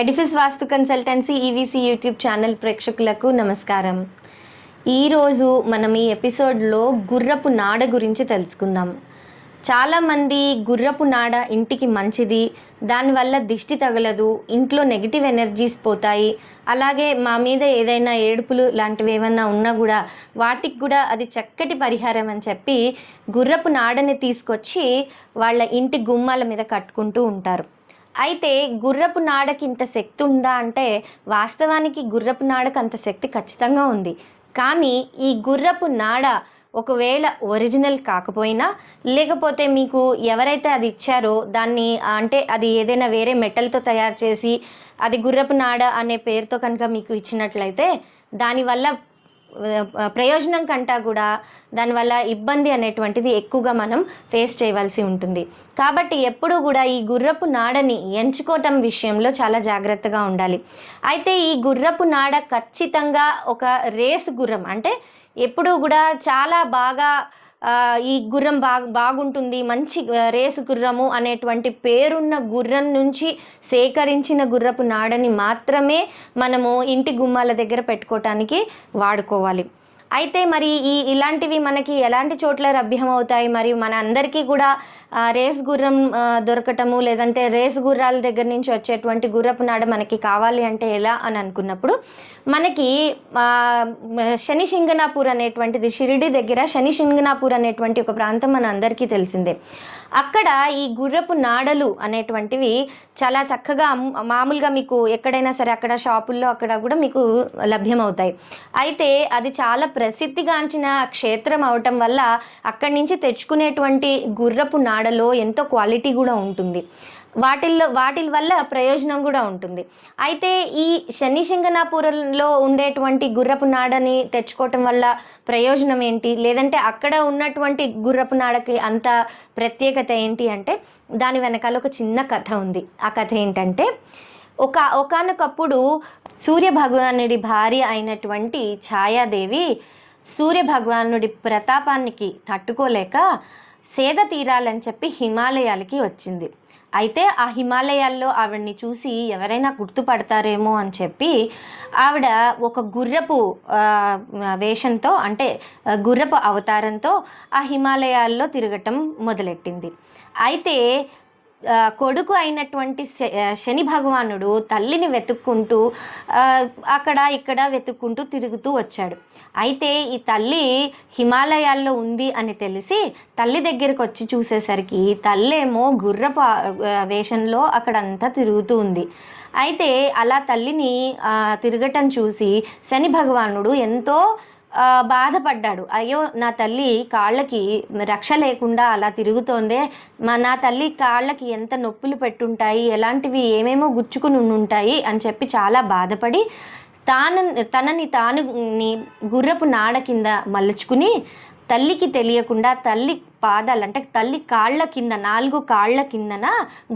Edifice vastu consultancy EVC YouTube channel ప్రేక్షకులకు నమస్కారం. ఈరోజు మనం ఈ ఎపిసోడ్లో గుర్రపు నాడ గురించి తెలుసుకుందాం. చాలామంది గుర్రపు నాడ ఇంటికి మంచిది దానివల్ల దిష్టి తగలదు ఇంట్లో నెగిటివ్ ఎనర్జీస్ పోతాయి అలాగే మా మీద ఏదైనా ఏడుపులు లాంటివి ఏమైనా ఉన్నా కూడా వాటికి కూడా అది చక్కటి పరిహారం అని చెప్పి గుర్రపు నాడని తీసుకొచ్చి వాళ్ళ ఇంటి గుమ్మాల మీద కట్టుకుంటూ ఉంటారు. అయితే గుర్రపు నాడకి ఇంత శక్తి ఉందా అంటే వాస్తవానికి గుర్రపు నాడకు అంత శక్తి ఖచ్చితంగా ఉంది. కానీ ఈ గుర్రపు నాడ ఒకవేళ ఒరిజినల్ కాకపోయినా లేకపోతే మీకు ఎవరైతే అది ఇచ్చారో దాన్ని అంటే అది ఏదైనా వేరే మెటల్తో తయారు చేసి అది గుర్రపు నాడ అనే పేరుతో కనుక మీకు ఇచ్చినట్లయితే దానివల్ల ప్రయోజనం కంటా కూడా దానివల్ల ఇబ్బంది అనేటువంటిది ఎక్కువగా మనం ఫేస్ చేయవలసి ఉంటుంది. కాబట్టి ఎప్పుడూ కూడా ఈ గుర్రపు నాడని ఎంచుకోవటం విషయంలో చాలా జాగ్రత్తగా ఉండాలి. అయితే ఈ గుర్రపు నాడ ఖచ్చితంగా ఒక రేసు గుర్రం. అంటే ఎప్పుడూ కూడా చాలా బాగా ఈ గుర్రం బాగా బాగుంటుంది మంచి రేసు గుర్రము అనేటువంటి పేరున్న గుర్రం నుంచి సేకరించిన గుర్రపు నాడని మాత్రమే మనము ఇంటి గుమ్మాల దగ్గర పెట్టుకోవటానికి వాడుకోవాలి. అయితే మరి ఈ ఇలాంటివి మనకి ఎలాంటి చోట్ల లభ్యం అవుతాయి మరియు మన అందరికీ కూడా రేస్ గుర్రం దొరకటము లేదంటే రేస్ గుర్రాల దగ్గర నుంచి వచ్చేటువంటి గుర్రపు నాడ మనకి కావాలి అంటే ఎలా అని అనుకున్నప్పుడు మనకి శని సింగనాపూర్ అనేటువంటిది షిరిడి దగ్గర శని సింగనాపూర్ అనేటువంటి ఒక ప్రాంతం మన అందరికీ తెలిసిందే. అక్కడ ఈ గుర్రపు నాడలు అనేటువంటివి చాలా చక్కగా మామూలుగా మీకు ఎక్కడైనా సరే అక్కడ షాపుల్లో అక్కడ కూడా మీకు లభ్యమవుతాయి. అయితే అది చాలా ప్రసిద్ధిగాంచిన క్షేత్రం అవటం వల్ల అక్కడి నుంచి తెచ్చుకునేటువంటి గుర్రపు నాడలో ఎంతో క్వాలిటీ కూడా ఉంటుంది. వాటిల్లో వాటి వల్ల ప్రయోజనం కూడా ఉంటుంది. అయితే ఈ శని సింగనాపురంలో ఉండేటువంటి గుర్రపు నాడని తెచ్చుకోవటం వల్ల ప్రయోజనం ఏంటి? లేదంటే అక్కడ ఉన్నటువంటి గుర్రపు నాడకి అంత ప్రత్యేకత ఏంటి అంటే దాని వెనకాల ఒక చిన్న కథ ఉంది. ఆ కథ ఏంటంటే ఒక ఒకానొకప్పుడు సూర్య భగవానుడి భార్య అయినటువంటి ఛాయాదేవి సూర్య భగవానుడి ప్రతాపానికి తట్టుకోలేక సేద తీరాలని చెప్పి హిమాలయాలకి వచ్చింది. అయితే ఆ హిమాలయాల్లో ఆవిడని చూసి ఎవరైనా గుర్తుపడతారేమో అని చెప్పి ఆవిడ ఒక గుర్రపు వేషంతో అంటే గుర్రపు అవతారంతో ఆ హిమాలయాల్లో తిరగటం మొదలెట్టింది. అయితే కొడుకు అయినటువంటి శ- శని భగవానుడు తల్లిని వెతుక్కుంటూ అక్కడ ఇక్కడ వెతుక్కుంటూ తిరుగుతూ వచ్చాడు. అయితే ఈ తల్లి హిమాలయాల్లో ఉంది అని తెలిసి తల్లి దగ్గరికి వచ్చి చూసేసరికి తల్లేమో గుర్రపు వేషంలో అక్కడంతా తిరుగుతూ ఉంది. అయితే అలా తల్లిని తిరగటం చూసి శని భగవానుడు ఎంతో బాధపడ్డాడు. అయ్యో నా తల్లి కాళ్ళకి రక్ష లేకుండా అలా తిరుగుతోందే. మా నా తల్లి కాళ్ళకి ఎంత నొప్పులు పెట్టుంటాయి ఎలాంటివి ఏమేమో గుచ్చుకుని ఉంటాయి అని చెప్పి చాలా బాధపడి తాను తనని తాను గుర్రపు నాడ కింద మలుచుకుని తల్లికి తెలియకుండా తల్లి పాదాలు అంటే తల్లి కాళ్ళ కింద నాలుగు కాళ్ళ కిందన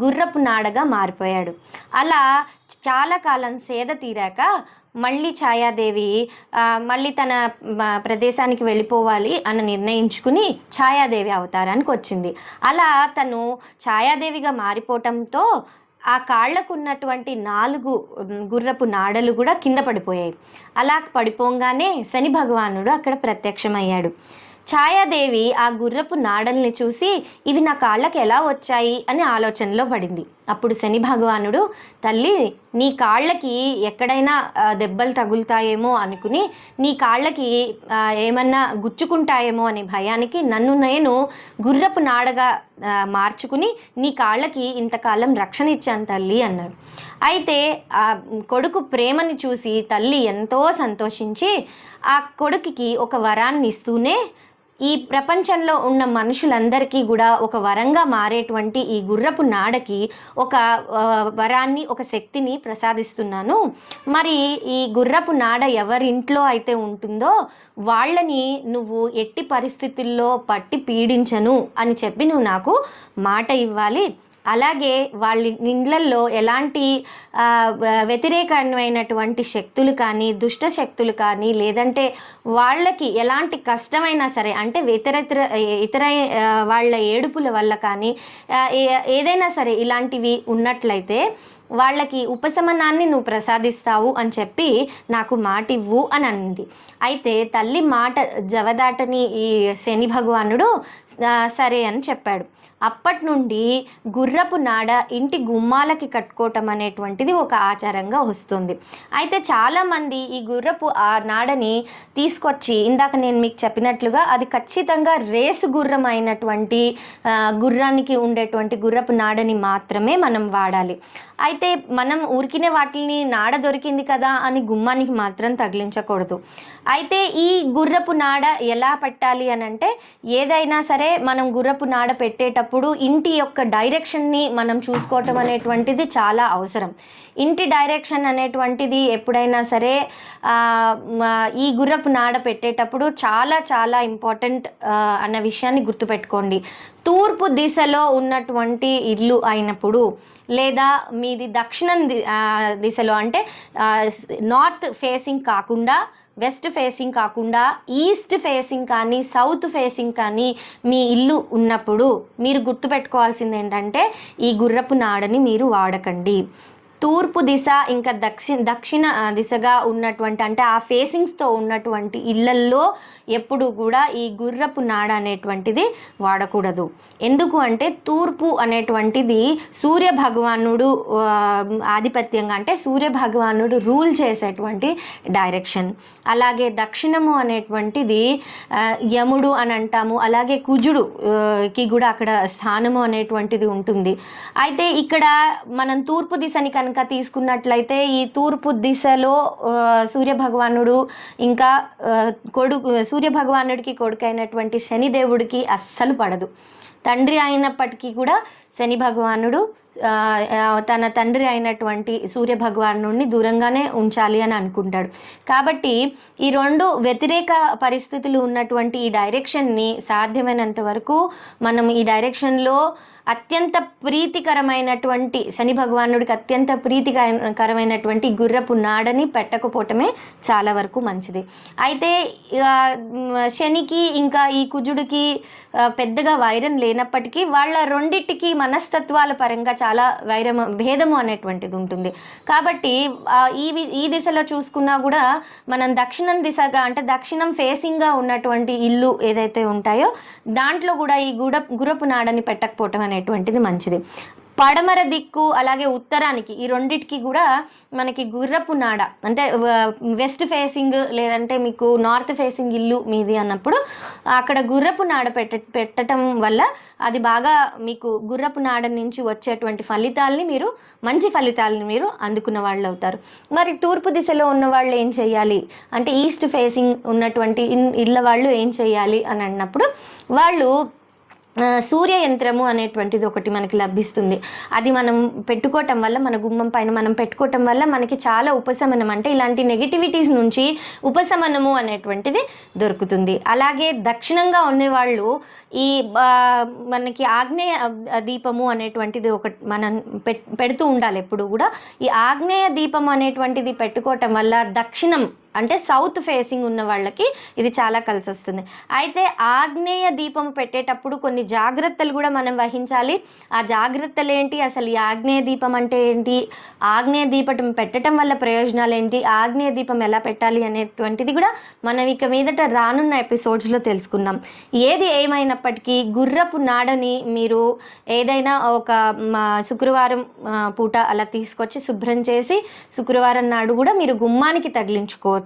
గుర్రపు నాడగా మారిపోయాడు. అలా చాలా కాలం సేద తీరాక మళ్ళీ ఛాయాదేవి మళ్ళీ తన ప్రదేశానికి వెళ్ళిపోవాలి అని నిర్ణయించుకుని ఛాయాదేవి అవతారానికి వచ్చింది. అలా తను ఛాయాదేవిగా మారిపోవటంతో ఆ కాళ్ళకు ఉన్నటువంటి నాలుగు గుర్రపు నాడలు కూడా కింద పడిపోయాయి. అలా పడిపోగానే శని భగవానుడు అక్కడ ప్రత్యక్షమయ్యాడు. ఛాయాదేవి ఆ గుర్రపు నాడల్ని చూసి ఇవి నా కాళ్ళకి ఎలా వచ్చాయి? అని ఆలోచనలో పడింది. అప్పుడు శని భగవానుడు తల్లి నీ కాళ్ళకి ఎక్కడైనా దెబ్బలు తగులుతాయేమో అనుకుని నీ కాళ్ళకి ఏమన్నా గుచ్చుకుంటాయేమో అనే భయానికి నన్ను నేను గుర్రపు నాడగా మార్చుకుని నీ కాళ్ళకి ఇంతకాలం రక్షణ ఇచ్చాను తల్లి అన్నాడు. అయితే ఆ కొడుకు ప్రేమని చూసి తల్లి ఎంతో సంతోషించి ఆ కొడుకుకి ఒక వరాన్ని ఇస్తూనే ఈ ప్రపంచంలో ఉన్న మనుషులందరికీ కూడా ఒక వరంగా మారేటువంటి ఈ గుర్రపు నాడకి ఒక వరాన్ని ఒక శక్తిని ప్రసాదిస్తున్నాను. మరి ఈ గుర్రపు నాడ ఎవరింట్లో అయితే ఉంటుందో వాళ్ళని నువ్వు ఎట్టి పరిస్థితుల్లో పట్టి పీడించను అని చెప్పి నువ్వు నాకు మాట ఇవ్వాలి. అలాగే వాళ్ళ ఇండ్లల్లో ఎలాంటి వ్యతిరేకమైనటువంటి శక్తులు కానీ దుష్ట శక్తులు కానీ లేదంటే వాళ్ళకి ఎలాంటి కష్టమైనా సరే అంటే ఇతర ఇతర వాళ్ళ ఏడుపుల వల్ల కానీ ఏ- ఏదైనా సరే ఇలాంటివి ఉన్నట్లయితే వాళ్ళకి ఉపశమనాన్ని నువ్వు ప్రసాదిస్తావు అని చెప్పి నాకు మాట ఇవ్వు అని అంది అయితే తల్లి మాట జవదాటని ఈ శని భగవానుడు సరే అని చెప్పాడు. అప్పటి నుండి గుర్రపు నాడ ఇంటి గుమ్మాలకి కట్టుకోవటం అనేటువంటిది ఒక ఆచారంగా వస్తుంది. అయితే చాలామంది ఈ గుర్రపు ఆ నాడని తీసుకొచ్చి ఇందాక నేను మీకు చెప్పినట్లుగా అది ఖచ్చితంగా రేసు గుర్రం అయినటువంటి గుర్రానికి ఉండేటువంటి గుర్రపు నాడని మాత్రమే మనం వాడాలి. అయితే మనం ఊరికినే వాటిని నాడ దొరికింది కదా అని గుమ్మానికి మాత్రం తగిలించకూడదు. అయితే ఈ గుర్రపు నాడ ఎలా పెట్టాలి అని అంటే ఏదైనా సరే మనం గుర్రపు నాడ పెట్టేటప్పుడు ఇంటి యొక్క డైరెక్షన్ డైరెక్షన్ని మనం చూసుకోవటం అనేటువంటిది చాలా అవసరం. ఇంటి డైరెక్షన్ అనేటువంటిది ఎప్పుడైనా సరే ఈ గుర్రపు నాడ పెట్టేటప్పుడు చాలా చాలా ఇంపార్టెంట్ అన్న విషయాన్ని గుర్తుపెట్టుకోండి. తూర్పు దిశలో ఉన్నటువంటి ఇల్లు అయినప్పుడు లేదా మీది దక్షిణం ది- దిశలో అంటే నార్త్ ఫేసింగ్ కాకుండా వెస్ట్ ఫేసింగ్ కాకుండా ఈస్ట్ ఫేసింగ్ కానీ సౌత్ ఫేసింగ్ కానీ మీ ఇల్లు ఉన్నప్పుడు మీరు గుర్తుపెట్టుకోవాల్సింది ఏంటంటే ఈ గుర్రపు నాడని మీరు వాడకండి. తూర్పు దిశ ఇంకా దక్షిణ దక్షిణ దిశగా ఉన్నటువంటి అంటే ఆ ఫేసింగ్స్తో ఉన్నటువంటి ఇళ్ళల్లో ఎప్పుడు కూడా ఈ గుర్రపు నాడ అనేటువంటిది వాడకూడదు. ఎందుకు అంటే తూర్పు అనేటువంటిది సూర్య భగవానుడు ఆధిపత్యంగా అంటే సూర్య భగవానుడు రూల్ చేసేటువంటి డైరెక్షన్ అలాగే దక్షిణము అనేటువంటిది యముడు అని అంటాము అలాగే కుజుడు కి కూడా అక్కడ స్థానము అనేటువంటిది ఉంటుంది. అయితే ఇక్కడ మనం తూర్పు దిశని కనుక తీసుకున్నట్లయితే ఈ తూర్పు దిశలో సూర్యభగవానుడు సూర్య భగవానుడు ఇంకా కొడుకు సూర్య భగవానుడికి కొడుకైనటువంటి శనిదేవుడికి అస్సలు పడదు. తండ్రి అయినప్పటికీ కూడా శని భగవానుడు తన తండ్రి అయినటువంటి సూర్య భగవానుడిని దూరంగానే ఉంచాలి అని అనుకుంటాడు. కాబట్టి ఈ రెండు వ్యతిరేక పరిస్థితులు ఉన్నటువంటి ఈ డైరెక్షన్ని సాధ్యమైనంత వరకు మనం ఈ డైరెక్షన్లో అత్యంత ప్రీతికరమైనటువంటి శని భగవానుడికి అత్యంత ప్రీతికరమైనటువంటి గుర్రపు నాడని పెట్టకపోవటమే చాలా వరకు మంచిది. అయితే శనికి ఇంకా ఈ కుజుడికి పెద్దగా వైరం లేనప్పటికీ వాళ్ళ రెండింటికి మనస్తత్వాల పరంగా చాలా వైరము భేదము అనేటువంటిది ఉంటుంది కాబట్టి ఈ ఈ దిశలో చూసుకున్నా కూడా మనం దక్షిణం దిశగా అంటే దక్షిణం ఫేసింగ్గా ఉన్నటువంటి ఇల్లు ఏదైతే ఉంటాయో దాంట్లో కూడా ఈ గుడ గురపు నాడని పెట్టకపోవటం అనేటువంటిది మంచిది. పడమర దిక్కు అలాగే ఉత్తరానికి ఈ రెండిటికి కూడా మనకి గుర్రపు నాడ. అంటే వెస్ట్ ఫేసింగ్ లేదంటే మీకు నార్త్ ఫేసింగ్ ఇల్లు మీది అన్నప్పుడు అక్కడ గుర్రపు నాడ పెట్ట పెట్టడం వల్ల అది బాగా మీకు గుర్రపు నాడ నుంచి వచ్చేటువంటి ఫలితాలని మీరు మంచి ఫలితాలని మీరు అందుకున్న వాళ్ళు అవుతారు మరి తూర్పు దిశలో ఉన్న వాళ్ళు ఏం చేయాలి? అంటే ఈస్ట్ ఫేసింగ్ ఉన్నటువంటి ఇన్- ఇళ్ళ వాళ్ళు ఏం చేయాలి? అని అన్నప్పుడు వాళ్ళు సూర్య యంత్రము అనేటువంటిది ఒకటి మనకి లభిస్తుంది. అది మనం పెట్టుకోవటం వల్ల మన గుమ్మం పైన మనం పెట్టుకోవటం వల్ల మనకి చాలా ఉపశమనం. అంటే ఇలాంటి నెగిటివిటీస్ నుంచి ఉపశమనము అనేటువంటిది దొరుకుతుంది. అలాగే దక్షిణంగా ఉండేవాళ్ళు ఈ మనకి ఆగ్నేయ దీపము అనేటువంటిది ఒక మనం పెడుతూ ఉండాలి ఎప్పుడు కూడా. ఈ ఆగ్నేయ దీపం అనేటువంటిది పెట్టుకోవటం వల్ల దక్షిణం అంటే సౌత్ ఫేసింగ్ ఉన్న వాళ్ళకి ఇది చాలా కలిసి వస్తుంది అయితే ఆగ్నేయ దీపం పెట్టేటప్పుడు కొన్ని జాగ్రత్తలు కూడా మనం వహించాలి. ఆ జాగ్రత్తలు ఏంటి? అసలు ఈ ఆగ్నేయ దీపం అంటే ఏంటి? ఆగ్నేయ దీపం పెట్టడం వల్ల ప్రయోజనాలు ఏంటి? ఆగ్నేయ దీపం ఎలా పెట్టాలి అనేటువంటిది కూడా మనం ఇక మీదట రానున్న ఎపిసోడ్స్లో తెలుసుకుందాం. ఏది ఏమైనప్పటికీ గుర్రపు నాడని మీరు ఏదైనా ఒక శుక్రవారం పూట అలా తీసుకొచ్చి శుభ్రం చేసి శుక్రవారం నాడు కూడా మీరు గుమ్మానికి తగిలించుకోవచ్చు.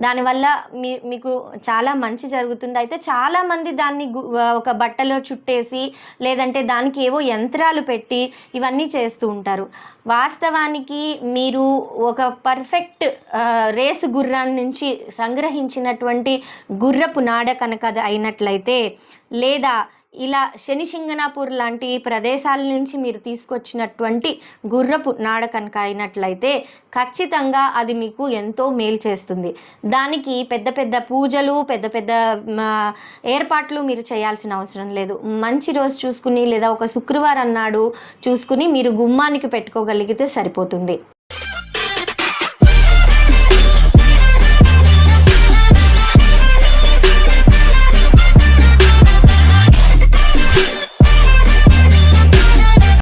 దానివల్ల మీ మీకు చాలా మంచి జరుగుతుంది. అయితే చాలామంది దాన్ని గు- ఒక బట్టలో చుట్టేసి లేదంటే దానికి ఏవో యంత్రాలు పెట్టి ఇవన్నీ చేస్తూ ఉంటారు. వాస్తవానికి మీరు ఒక పర్ఫెక్ట్ రేసు గుర్రాన్ని నుంచి సంగ్రహించినటువంటి గుర్రపు నాడ కనుక అది అయినట్లయితే లేదా ఇలా శనిశింగనాపూర్ లాంటి ప్రదేశాల నుంచి మీరు తీసుకొచ్చినటువంటి గుర్రపు నాడ కనుక అయినట్లయితే ఖచ్చితంగా అది మీకు ఎంతో మేలు చేస్తుంది. దానికి పెద్ద పెద్ద పూజలు పెద్ద పెద్ద ఏర్పాట్లు మీరు చేయాల్సిన అవసరం లేదు. మంచి రోజు చూసుకుని లేదా ఒక శుక్రవారం నాడు చూసుకుని మీరు గుమ్మానికి పెట్టుకోగలిగితే సరిపోతుంది.